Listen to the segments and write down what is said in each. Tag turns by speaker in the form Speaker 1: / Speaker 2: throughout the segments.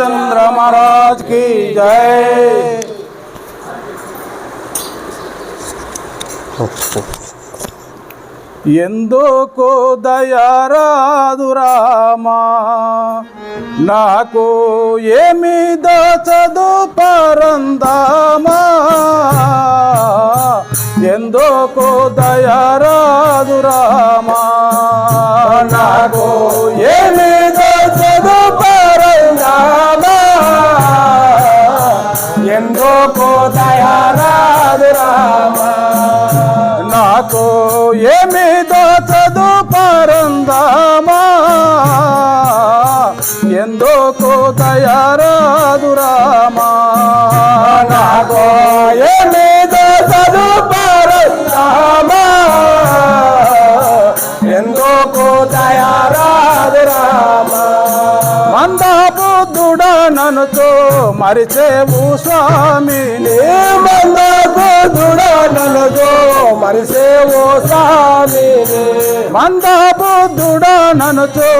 Speaker 1: रामचंद्र महाराज की जय। ఎందుకు దయారాదు రామా నాకు ఏమి దాచదు పరందామా ఎందుకు దయారాదు రామా బుద్ధుడా మరిచేవు స్వామిని మంద బుద్ధుడా ననుతో మరిసేవు స్వామిని మంద బుద్ధుడా ననుతో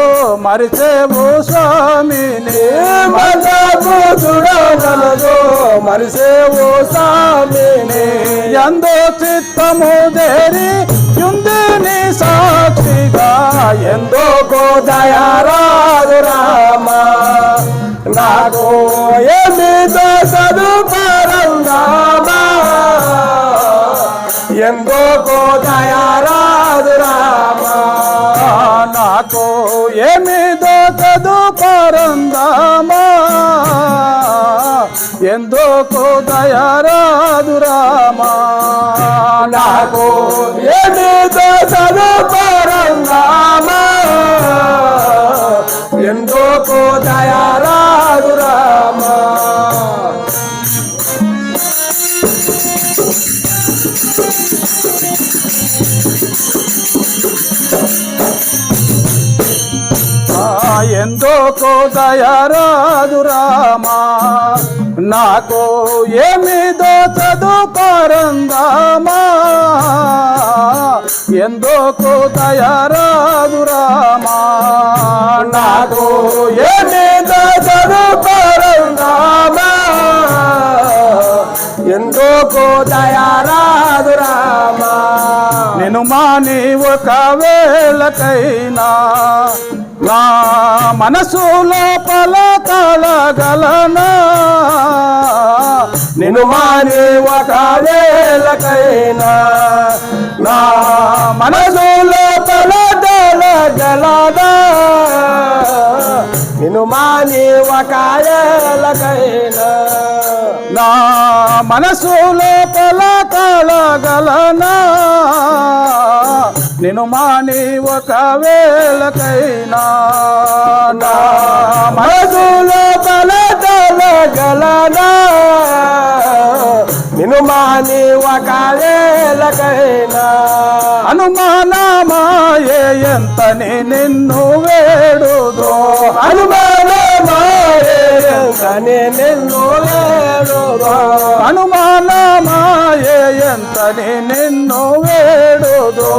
Speaker 1: మరిచేవు స్వామిని మంద బుద్ధుడా ననుతో మరిసేవు స్వామిని ఎందో చిత్తము దేరి యుందిని సాక్షిగా ఎందుకో దయారాదు రామా. నాకు ఏమి దోసదు పరందామా? ఎందుకో దయారాదు రామా? నాకు ఏమి దోచదు పరందామా? ఎందుకు దయారాదు రామా? నాకు ఏమి దోచదు పరందామా? దయరాదు రామా నాకు ఏమి దోచదు పరందామా. ఎందుకు దయరాదు రామా నాకు ఏమి దోచదు పరందామా. ఎందుకు దయరాదు రామా నేను మాని ఒకవేళకైనా నా మనసు లోపల తలగలనా నేను మాని ఒకవేళకైనా నా మనసు లోపల కలగలనా? నిన్ను మాని ఒకవేళకైనా నా మనసు లోపల తలగలనా నిన్ను మాని ఒకవేళకైనా మధులో నా మనసు నిన్ను మాని ఒకవేళకైనా అనుమానమాయే ఎంతని నిన్ను వేడుదో? అనుమానమాయే వేడుదో అనుమానమాయే ఎంతని నిన్ను వేడుదో.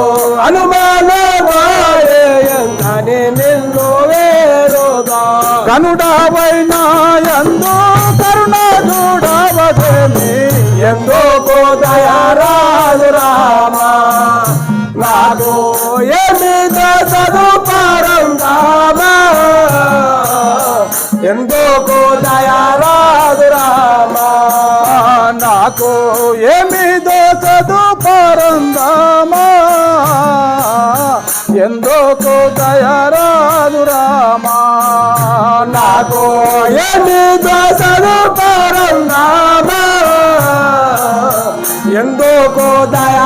Speaker 1: అనుమానమాయే ఎంతని నిన్ను వేడుదో. కనుడవైనా ఎందు కరుణ చూడవదేమి ఎందుకు దయారాదు రామా. నాకు ఏమి దశదు పరందామా ఎందుకు దయారాదు నాకు ఏమి దోచదు పరందామా? ఎందుకు తయారాదు రామా? నాకు ఏమి దోచదు పరందామా? ఎందుకు దయారాదు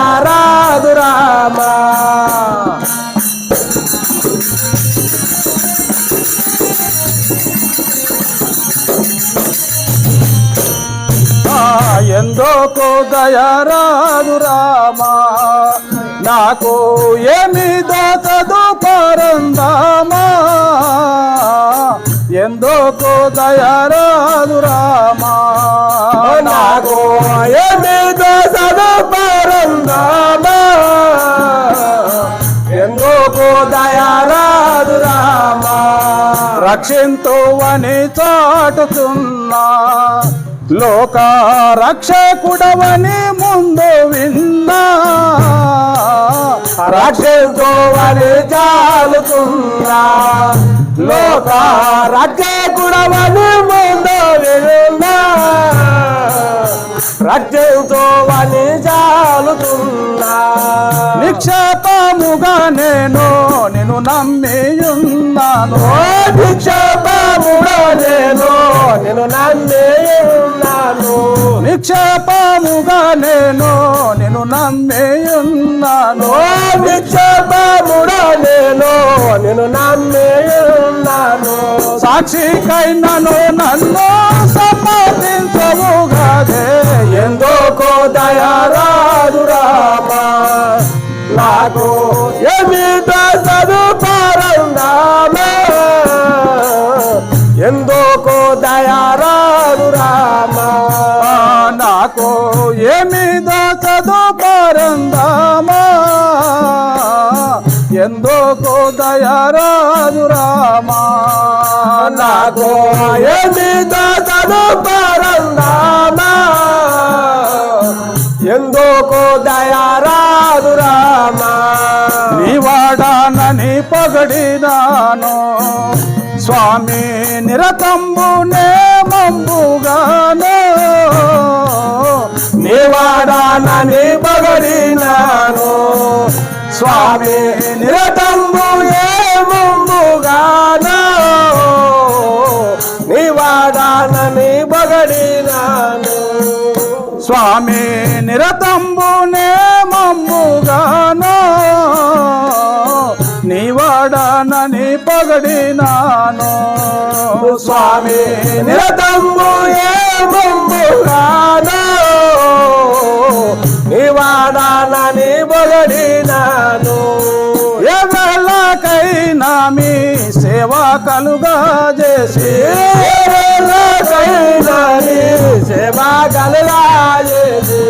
Speaker 1: దయారాదు రామా నాకు ఏమి దోచదు పరందామా ఎందుకు దయారాదు రామా? నాకు ఏమి దోచదు పరందామా ఎందుకు దయారాదు రామా? రక్షింతువని చాటుతున్నా లోక రక్షకుడవని ముందు విన్నా.
Speaker 2: రక్షించువని చాలుతున్నా. లోక రక్షకుడవని ముందు విన్నా. రక్షించువని చాలుతున్నా.
Speaker 1: నిక్షేపముగా నేను నిన్ను నమ్మియున్నాను.
Speaker 2: ఓ నిక్షేపముగా నేను నిన్ను నమ్మి
Speaker 1: నిక్షేపముగా నేను నిన్ను నమ్మియున్నాను
Speaker 2: నిక్షేపముగా నేను నిన్ను నమ్మి ఉన్నాను.
Speaker 1: సాక్షికైనను నన్ను సమ్మతించవుగాదే
Speaker 2: ఎందుకో దయారాదు రామా నాకు ఏమిటో చదువుతారందామా ఎందుకో దయారాదు రామా
Speaker 1: నాకు ఏమి దోచదు పరందామా. ఎందుకు దయరాదు రామా.
Speaker 2: నాకు ఏమిటో చదువుతారందామా ఎందుకో దయారాదు రామా.
Speaker 1: నీవాడానని పగడినాను స్వామి నిరతంబునే మంబుగా
Speaker 2: నీవాడానని పగడినాను స్వామి నిరతంబు ఏ ముందుగాను. నివాడానని పగడినాను
Speaker 1: స్వామి నిరతంబునే మమ్ముగాను. నీవాడానని పగడినాను
Speaker 2: స్వామి నిరతంబు ఏ ముందుగాను.
Speaker 1: సేవా కలుగా చేసి.
Speaker 2: సేవా కలరాజేసి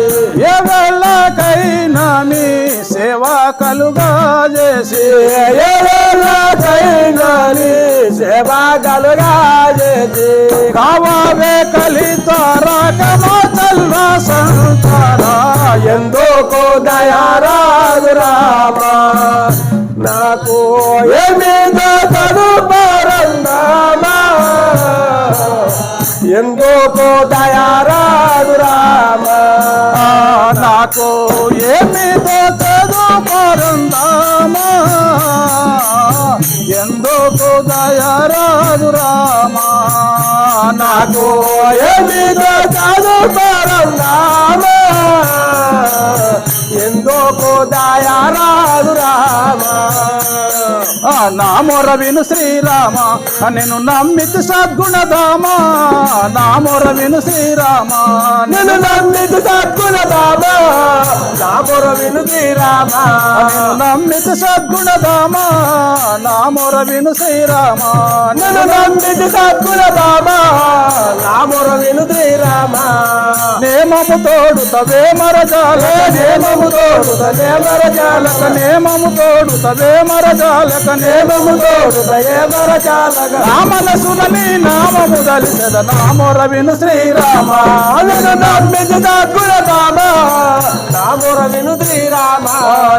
Speaker 1: ఎవరికైనా మీ సేవ కలుగా చేసి.
Speaker 2: సేవా కలరాజేసి
Speaker 1: కావావే కలితారకమా చల్వా సంతారా
Speaker 2: ఎందుకో దయారాజు రామా? నాకు ఏమీదో తదుపరందామా ఎందుకో దయారాదు రామా.
Speaker 1: నాకు ఏమి దోచదు పరుందామా? ఎందుకు దయరాదు రామా. నాకు
Speaker 2: ఏమీదో తదుపరందామా ఎందుకో రాదు రామా.
Speaker 1: నా మొర విను శ్రీరామ నేను నమ్మితి సద్గుణధామ. నా మొర విను శ్రీరామ
Speaker 2: నేను నమ్మితి సద్గుణధామ. నా మొర విను శ్రీరామా
Speaker 1: నేను నమ్మితి సద్గుణధామ. నా మొర విను శ్రీరామ
Speaker 2: నేను నమ్మితి సద్గుణధామ. నా మొర విను శ్రీరామా.
Speaker 1: నేమము తోడు తవే మరజాల
Speaker 2: నేమము తోడు తనే మరజాలక
Speaker 1: నేమము తోడు తవే మరజాలక రామలసునని నామము దలిసెద నామొర విను శ్రీరామ.
Speaker 2: నేను నమ్మితి సద్గుణదామా నా మొర విను శ్రీరామా.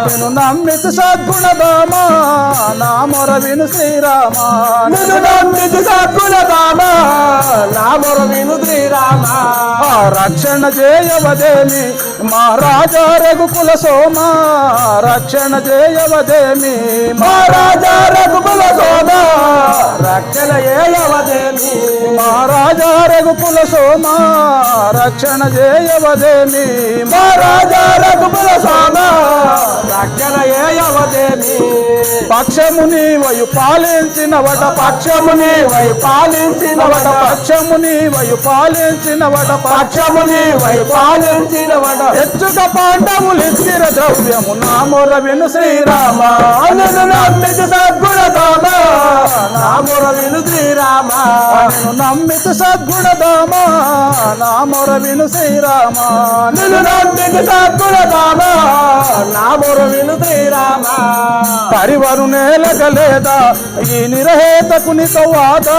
Speaker 1: నేను నమ్మితి సద్గుణదామా నా మొర విను శ్రీరామ.
Speaker 2: నేను నమ్మితి సద్గుణదామా నా మొర విను శ్రీరామా.
Speaker 1: రక్షణ చేయవదేమి? మహారాజా రఘుకుల సోమ రక్షణ చేయవదేమి?
Speaker 2: మహారాజా రఘుకుల సోమ రక్షణ ఏయవదేమి
Speaker 1: మహారాజా రఘుకుల సోమ రక్షణ చేయవదేమి?
Speaker 2: మహారాజా రఘుకుల సోమ రక్షణ ఏయవదేమి
Speaker 1: పక్షముని వయు పాలించిన వట
Speaker 2: పక్షముని వై పాలించిన
Speaker 1: వట పక్షముని వయు పాలించిన వట
Speaker 2: పక్షముని వై పాలించిన వట
Speaker 1: హెచ్చుక పాండవులు ఇచ్చిన ద్రవ్యము నా మొర విను శ్రీరామ.
Speaker 2: అనను నమ్మితి సద్గుణదామ నా మొర విను శ్రీరామ.
Speaker 1: నేను నమ్మితి సద్గుణ సద్గుణదామా నా మొర విను శ్రీరామ.
Speaker 2: నిన్ను నమ్మికి సద్గుణదామా నా మొర విను శ్రీరామ.
Speaker 1: కరివరు నేలగలేదా? ఈ నిరహేతకు నికవాద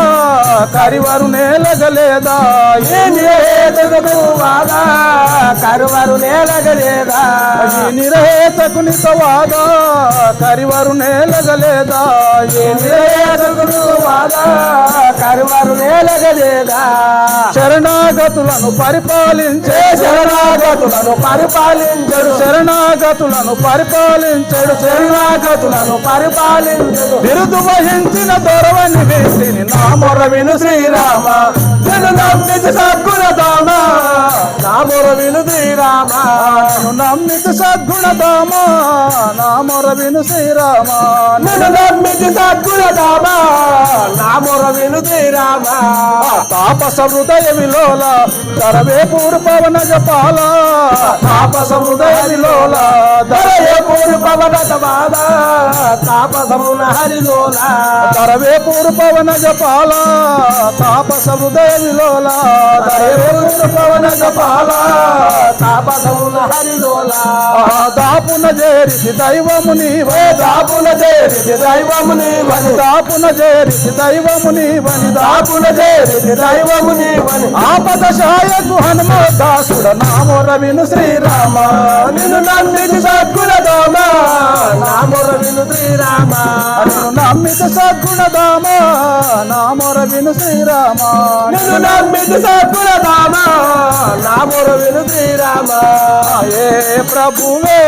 Speaker 1: కరివరు నేలగలేదా?
Speaker 2: ఏ నిరేతకు వాదా కరువరు నేలగలేదా?
Speaker 1: ఈ నిరహేతకు నికవాద కరివరు నేలగలేదా? ఈ
Speaker 2: నిరేతకు వాదా
Speaker 1: శరణాగతులను పరిపాలించే
Speaker 2: శరణాగతులను పరిపాలించడు.
Speaker 1: శరణాగతులను పరిపాలించడు.
Speaker 2: శరణాగతులను పరిపాలించడు.
Speaker 1: బిరుదు వహించిన దొరవని వేసిని నా మొర విను శ్రీరామ.
Speaker 2: నిన్ను నమ్మితి సద్గుణదామ నా మొర విను శ్రీరామ.
Speaker 1: నన్ను నమ్మితి సద్గుణదామ నా మొర విను శ్రీరామ.
Speaker 2: నిన్ను నమ్మితి సద్గుణదామ నా మొర విను శ్రీరామ
Speaker 1: తాపస హృదయ విలోల తరవే పూరు పవన జపాల తాపస హృదయ విలోల
Speaker 2: ధరయ పూరు పవన బాధ తాపసమున హరిలోన
Speaker 1: ధరవే పూరు పవన జపాల
Speaker 2: తాప
Speaker 1: తరవే
Speaker 2: పూరు పవన జపాల తాపసమున హరిలోన
Speaker 1: దాపున చేరిసి దైవము నీవే
Speaker 2: దాపున చేరి దైవము నీవని.
Speaker 1: దాపున చేరిసి దైవము నీవని
Speaker 2: దాపున చేరి దైవము నీవని.
Speaker 1: ఆపద శాయకు హనుమదాసుడ నామో రవిను శ్రీరామ.
Speaker 2: నిన్ను నమ్మితి సద్గుణదామ నా
Speaker 1: నమ్మిత సద్గుణదామ నామో విను శ్రీరామ.
Speaker 2: నిన్ను నమ్మితి సద్గుణదామ నా మొర విను శ్రీరామ.
Speaker 1: ఏ ప్రభువే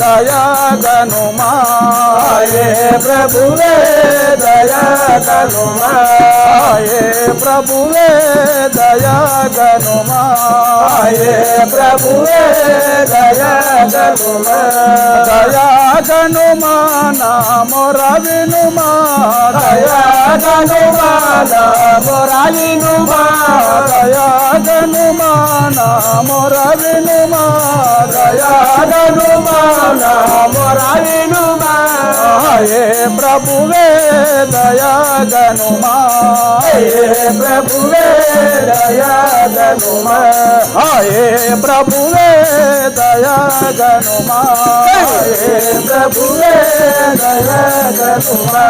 Speaker 1: దయాగనుమా.
Speaker 2: ఏ ప్రభువే దయా కనుమా
Speaker 1: ఏ ప్రభువే దయాగనుమా.
Speaker 2: ఏ ప్రభువే దయా కనుమా
Speaker 1: దయాగనుమా
Speaker 2: దయా కనుమా నా మొరాలినుమా
Speaker 1: దయాగనుమా నామో రవినుమా
Speaker 2: దయా కనుమా నా మొరాలినుమా
Speaker 1: ఏ ప్రభువే దయాగనుమా
Speaker 2: ఏ ప్రభువే దయా కనుమా
Speaker 1: ఏ ప్రభువే దయాగనుమా
Speaker 2: ఏ ప్రభువే దయా కనుమా